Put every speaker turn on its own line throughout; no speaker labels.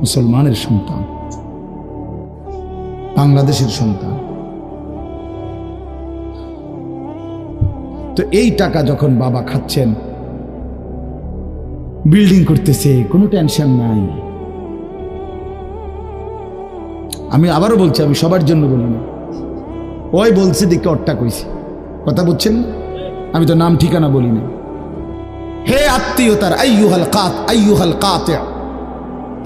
মুসলমানের সন্তান, বাংলাদেশের সন্তান। তো এই টাকা যখন বাবা খাচ্ছেন, বিল্ডিং করতেছে, কোনো টেনশন নাই। আমি আবারও বলছি, আমি সবার জন্য বলি না। ওই বলছে, দেখে অট্টা কইছি। কথা বলছেন আমি তো নাম ঠিকানা বলি না। হে আত্মীয়তার, আইয়ুহাল কাত, আইয়ুহাল কাতে।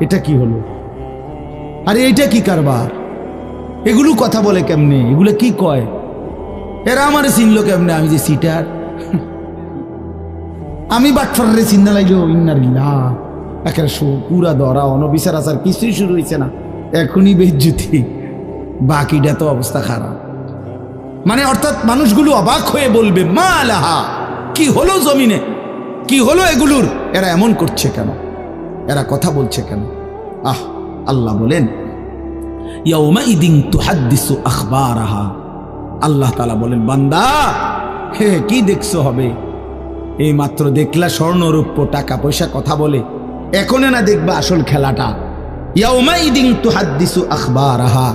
এটা কি হলো? আরে এটা কি কারবার? এগুলো কথা বলে কেমনে? এগুলো কি কয়? এরা আমার চিনলো কেমনে? আমি যে সিটার। আমি বাটফারে চিন্তা লাগল ইন্নারিল্লাহ একের পুরা ধরা, অনবিচার আচার কিছুই শুরু হয়েছে না। এখনই বেজ্জুতি। বাকিটা তো অবস্থা খারাপ। মানে অর্থাৎ মানুষগুলো অবাক হয়ে বলবে, মা আলাহা, কি হলো জমিনে? কি হলো এগুলোর? এরা এমন করছে কেন? এরা কথা বলছে কেন? আহ, আল্লাহ বলেন আল্লাহ তালা বলেন, বান্দা, হে, কি দেখছ হবে? এই মাত্র দেখলা স্বর্ণরূপ্য টাকা পয়সা কথা বলে। এখনে না দেখবা আসল খেলাটা। ইয়াউমাইদিন তুহাদ্দিসু আখবারাহা।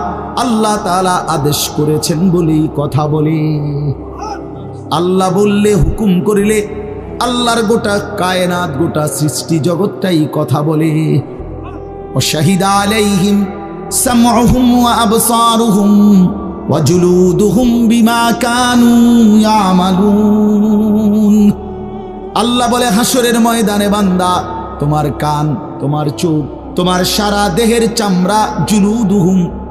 আল্লাহ তালা আদেশ করেছেন বলি কথা বলি। আল্লাহ বললে, হুকুম করিলে আল্লাহর গোটা কায়নাত, গোটা সৃষ্টি জগৎটাই কথা বলে। ও শাহিদা আলাইহিম বিমা কানু আল্লাহ বলে হাসরের ময়দানে বান্দা, তোমার কান, তোমার চোখ, তোমার সারা দেহের চামড়া জুলু দুহুম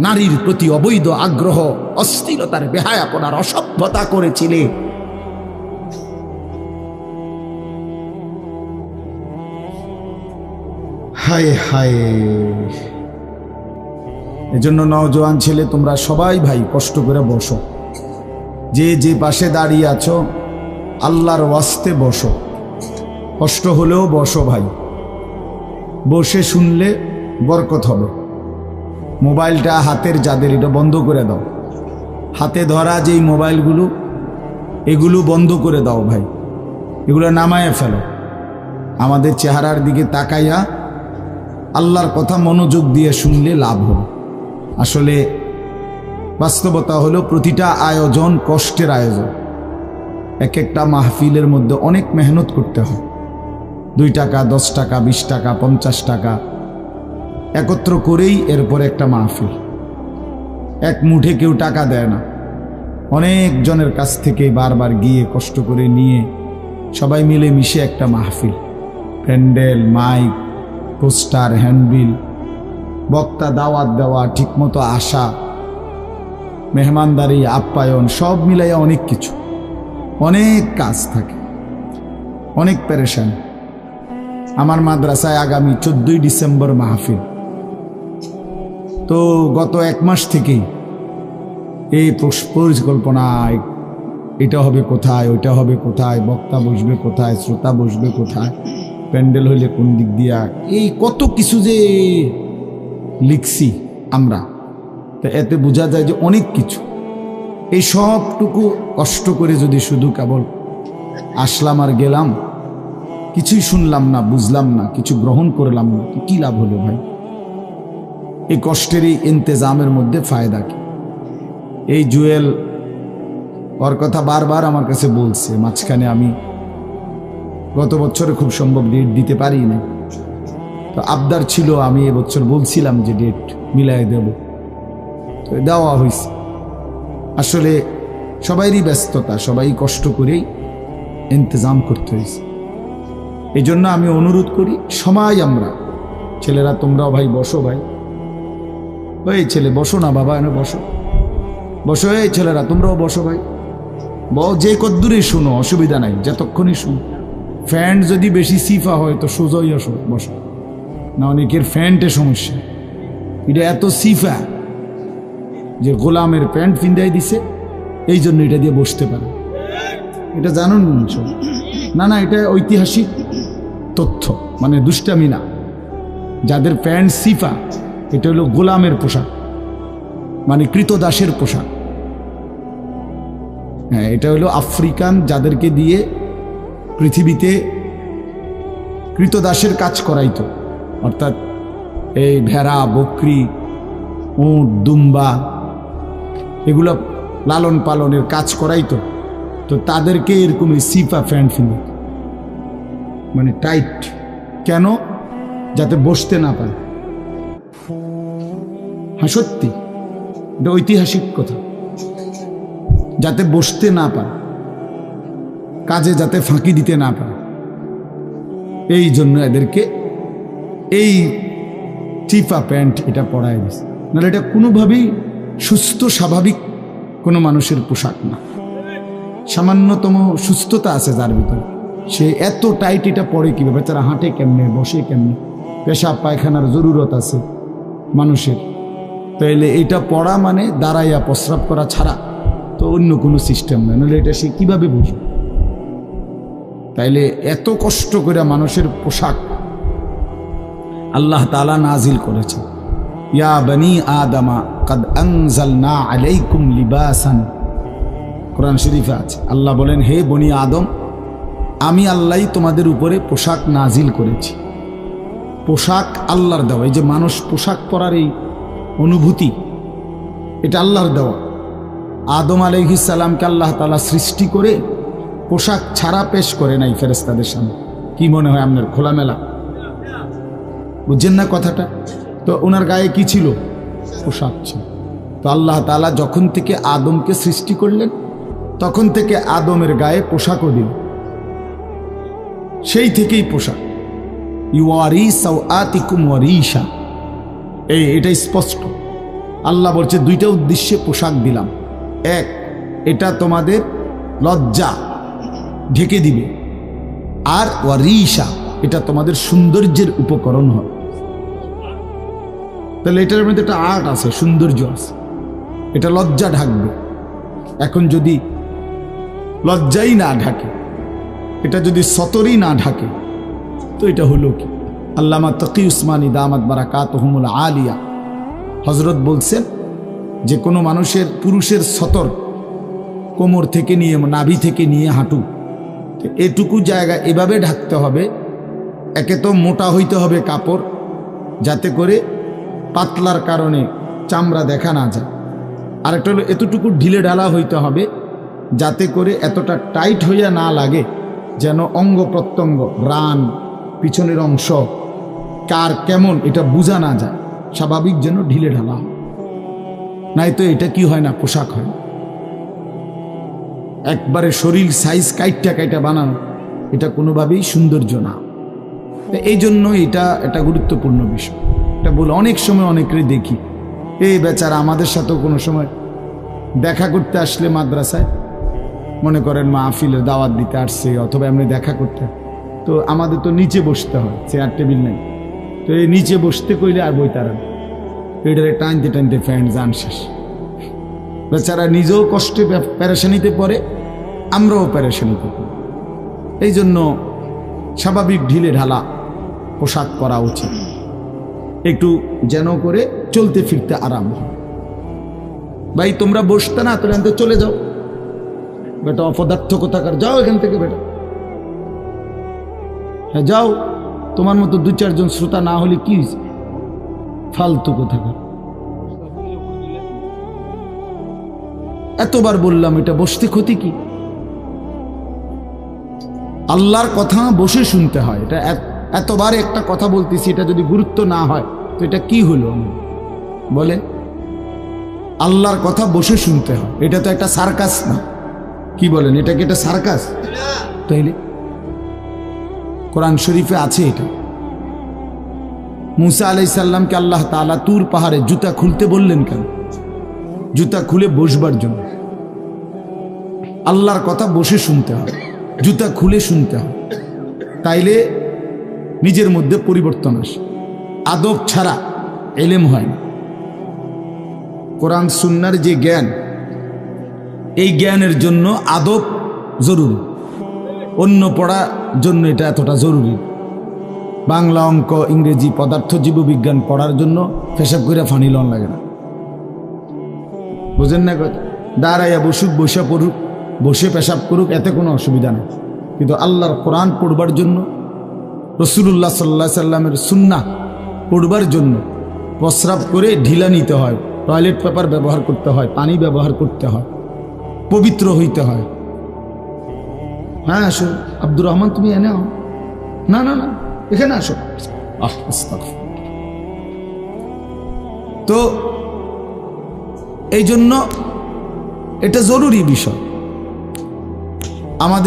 নারীর প্রতি অবৈধ আগ্রহ, অস্থিরতার বেহায়াপনার অসভ্যতা করেছিলে। হায় হায়। এজন্য নওজোয়ান ছেলে, তোমরা সবাই ভাই, কষ্ট করে বসো। যে যে পাশে দাঁড়িয়ে আছো, আল্লাহর ওয়াস্তে বসো। কষ্ট হলেও বসো ভাই। বসে শুনলে বরকত হবে। মোবাইলটা হাতের যাদের, এটা বন্ধ করে দাও। হাতে ধরা যেই মোবাইলগুলো, এগুলো বন্ধ করে দাও ভাই। এগুলো নামায় ফেলো। আমাদের চেহারার দিকে তাকাইয়া আল্লাহর কথা মনোযোগ দিয়ে শুনলে লাভ হবে। আসলে বাস্তবতা হলো প্রতিটা আয়োজন কষ্টের আয়োজন। এক একটা মাহফিলের মধ্যে অনেক মেহনত করতে হয়। দুই টাকা, দশ টাকা, বিশ টাকা, পঞ্চাশ টাকা একত্র করেই এরপর একটা মাহফিল। এক মুঠে কেউ টাকা দেয় না। অনেক জনের কাছ থেকে বারবার গিয়ে কষ্ট করে নিয়ে সবাই মিলে মিশে একটা মাহফিল। প্যান্ডেল, মাইক, পোস্টার, হ্যান্ডবিল, বক্তা, দাওয়াত দেওয়া, ঠিকমতো আসা, মেহমানদারি, আপ্যায়ন, সব মিলাইয়া অনেক কিছু। অনেক কাজ থাকে। অনেক প্যারেশান আমার মাদ্রাসায় আগামী চোদ্দই ডিসেম্বর মাহফিল। তো গত এক মাস থেকেই এই পরিকল্পনায় এটা হবে কোথায়, ওইটা হবে কোথায়, বক্তা বসবে কোথায়, শ্রোতা বসবে কোথায়, প্যান্ডেল হইলে কোন দিক দিয়া, এই কত কিছু যে লিখছি আমরা, তা এতে বোঝা যায় যে অনেক কিছু। এই সবটুকু কষ্ট করে যদি শুধু কেবল আসলাম আর গেলাম, কিছুই শুনলাম না, বুঝলাম না, কিছু গ্রহণ করলাম না কি লাভ হলো ভাই? এই কষ্টের এই ইন্তেজামের মধ্যে ফায়দা কি? এই জুয়েল ওর কথা বারবার আমার কাছে বলছে, মাঝখানে আমি গত বছরে খুব সম্ভব ডেট দিতে পারি না তো আবদার ছিল, আমি এবছর বলছিলাম যে ডেট মিলাই দেব। তো দেওয়া হয়েছে। আসলে সবাইরই ব্যস্ততা, সবাই কষ্ট করেই ইন্তজাম করতে হয়েছে। এই জন্য আমি অনুরোধ করি, সময় আমরা, ছেলেরা তোমরাও ভাই, বসো ভাই ওই ছেলে, বসো না বাবা, এনে বসো। বসো, এই ছেলেরা, তোমরাও বসো ভাই। ব, যে কদ্দুরই শুনো, অসুবিধা নাই, যতক্ষণই শুনো। ফ্যান্ট যদি বেশি সিফা হয়, তো সোজাই আসো, বসো। না অনেকের ফ্যান্টে সমস্যা? এটা এত সিফা যে গোলামের প্যান্ট ফিন্দাই দিছে, এই জন্য এটা দিয়ে বসতে পারে। এটা জানুন না না, এটা ঐতিহাসিক তথ্য মানে দুষ্টামি না যাদের প্যান্ট সিফা এটা হলো গোলামের পোশাক। মানে কৃতদাসের পোশাক। হ্যাঁ এটা হলো আফ্রিকান যাদেরকে দিয়ে পৃথিবীতে কৃতদাসের কাজ করাইতো। অর্থাৎ এই ভেড়া, বকরি, উঁট, দুম্বা এগুলো লালন পালনের কাজ করাইতো। তো তাদেরকে এরকম এই সিফা প্যান্ট ফিনে মানে টাইট। কেন? যাতে বসতে না পারে। হ্যাঁ সত্যি। এটা ঐতিহাসিক কথা। যাতে বসতে না পারে, কাজে যাতে ফাঁকি দিতে না পারে, এই জন্য এদেরকে এই চিপা প্যান্ট এটা পরায় দিছে। নাহলে এটা কোনোভাবেই সুস্থ, স্বাভাবিক কোনো মানুষের পোশাক না। সামান্যতম সুস্থতা আছে যার ভিতরে। সে এত টাইট এটা পরে কীভাবে? তারা হাঁটে কেমনে, বসে কেমনে? পেশাব, পায়খানার জরুরত আছে মানুষের। তাইলে এটা পড়া মানে দাঁড়াইয়া প্রস্রাব করা ছাড়া তো অন্য কোনো সিস্টেম নয় নাহলে এটা সে কীভাবে বুঝবে? তাইলে এত কষ্ট করে মানুষের পোশাক আল্লাহ তালা নাজিল করেছে ইয়া বনি আদমা কদ আনজালনা আলাইকুম লিবাসান। কোরআন শরীফে আছে, আল্লাহ বলেন, হে বনি আদম, আমি আল্লাহ তোমাদের উপরে পোশাক নাজিল করেছি। পোশাক আল্লাহর দেওয়া। এই যে মানুষ পোশাক পরার এই অনুভূতি। এটা আল্লাহর দেওয়া। আদম আলহিসাল্লামকে আল্লাহ তালা সৃষ্টি করে পোশাক ছাড়া পেশ করে নাই ফেরেস্তাদের সামনে। কি মনে হয় আপনার খোলামেলা? বুঝছেন না কথাটা? তো ওনার গায়ে কি ছিল? পোশাক ছিল। তো আল্লাহ তালা যখন থেকে আদমকে সৃষ্টি করলেন, তখন থেকে আদমের গায়ে পোশাকও দিল। সেই থেকেই পোশাক। ইউ ইউয়ারি সাউআতিকুম ওয়ারিশা। এই এটা স্পষ্ট। আল্লাহ বলছে, দুইটা উদ্দেশ্যে পোশাক দিলাম। এক, এটা তোমাদের লজ্জা, ঢেকে দিবে। আর ওয়ারিশা, এটা তোমাদের সৌন্দর্যের উপকরণ হবে। তাহলে এটার মধ্যে একটা আর্ট আছে, সৌন্দর্য আছে। এটা লজ্জা ঢাকবে। এখন যদি লজ্জাই না ঢাকে, এটা যদি সতরই না ঢাকে, তো এটা হলো কি? আল্লামা তকি উসমানী দামাত বারাকাত হুমুল আলিয়া। হজরত বলছেন যে, কোনো মানুষের পুরুষের সতর কোমর থেকে নিয়ে, নাভি থেকে নিয়ে হাঁটু। এটুকু জায়গা এভাবে ঢাকতে হবে, একে তো মোটা হইতে হবে কাপড়, যাতে করে পাতলার কারণে চামড়া দেখা না যায়। আরেকটা হলো, এতটুকু ঢিলে ঢালা হইতে হবে, যাতে করে এতটা টাইট হইয়া না লাগে, যেন অঙ্গ প্রত্যঙ্গ, রান, পিছনের অংশ কার কেমন, এটা বোঝা না যায়। স্বাভাবিক যেন ঢিলে ঢালা হয়। নাই তো এটা কি হয় না পোশাক হয়। একবারে শরীর সাইজ কাইটটা কাইটা বানানো, এটা কোনোভাবেই সৌন্দর্য না। এই জন্য এটা একটা গুরুত্বপূর্ণ বিষয়। এটা বলে অনেক সময় অনেকেরই দেখি। এই বেচারা আমাদের সাথেও কোনো সময় দেখা করতে আসলে মাদ্রাসায়। মনে করেন মা আফিলের দাওয়াত দিতে আসছে, অথবা এমনি দেখা করতে। তো আমাদের তো নিচে বসতে হয়, চেয়ার টেবিল নেই। তো এই নিচে বসতে কইলে আর বই তারা পেটারে টানতে টানতে ফ্যান যান শেষ। বেচারা নিজেও কষ্টে প্যারেশানিতে পড়ে, আমরাও প্যারেশানিতে পড়ি। এই জন্য স্বাভাবিক ঢিলে ঢালা পোশাক পরা উচিত। একটু যেন করে চলতে ফিরতে আরাম ভাই, তোমরা বসতে না তোরা এখান চলে যাও। বেটা, অপদার্থ কোথাকার? যাও এখান থেকে বেটা। হ্যাঁ যাও। তোমার মতো দু চারজন শ্রোতা না হলে কি হয়েছে? ফালতু কোথাকার এতবার বললাম, এটা বসতে ক্ষতি কি? আল্লাহর কথা বসে শুনতে হয়। এটা এতবার একটা কথা বলতেছি, এটা যদি গুরুত্ব না হয়, তো এটা কি হলো? বলে, আল্লাহর কথা বসে শুনতে হয়। এটা তো একটা সার্কাস না। কি বলেন, এটা কি একটা সার্কাস? তাইলে কোরআন শরীফে আছে এটা। মুসা আলাইসাল্লামকে আল্লাহ তাআলা তুর পাহাড়ে জুতা খুলতে বললেন কেন? জুতা খুলে বসবার জন্য। আল্লাহর কথা বসে শুনতে হবে, জুতা খুলে শুনতে হবে। তাইলে নিজের মধ্যে পরিবর্তন আসে। আদব ছাড়া এলেম হয় না। কোরআন সুন্নার যে জ্ঞান, এই জ্ঞানের জন্য আদব জরুরি। অন্য পড়ার জন্য এটা এতটা জরুরি। বাংলা অঙ্ক, ইংরেজি পদার্থ জীববিজ্ঞান পড়ার জন্য পেশাব করে ফানি লন লাগে না। বুঝেন না দাঁড়াইয়া বসুক বসে পড়ুক, বসে পেশাব করুক, এতে কোনো অসুবিধা নেই। কিন্তু আল্লাহর কোরআন পড়বার জন্য রসুল্লাহ সাল্লাহ সাল্লামের সুন্না পড়বার জন্য প্রস্রাব করে ঢিলা নিতে হয়, টয়লেট পেপার ব্যবহার করতে হয়, পানি ব্যবহার করতে হয়, পবিত্র হইতে হয়। হ্যাঁ আসো। আব্দুর রহমান তুমি এনে আও না না না এখানে আসো। তো এই জন্য এটা জরুরি বিষয়। আমাদের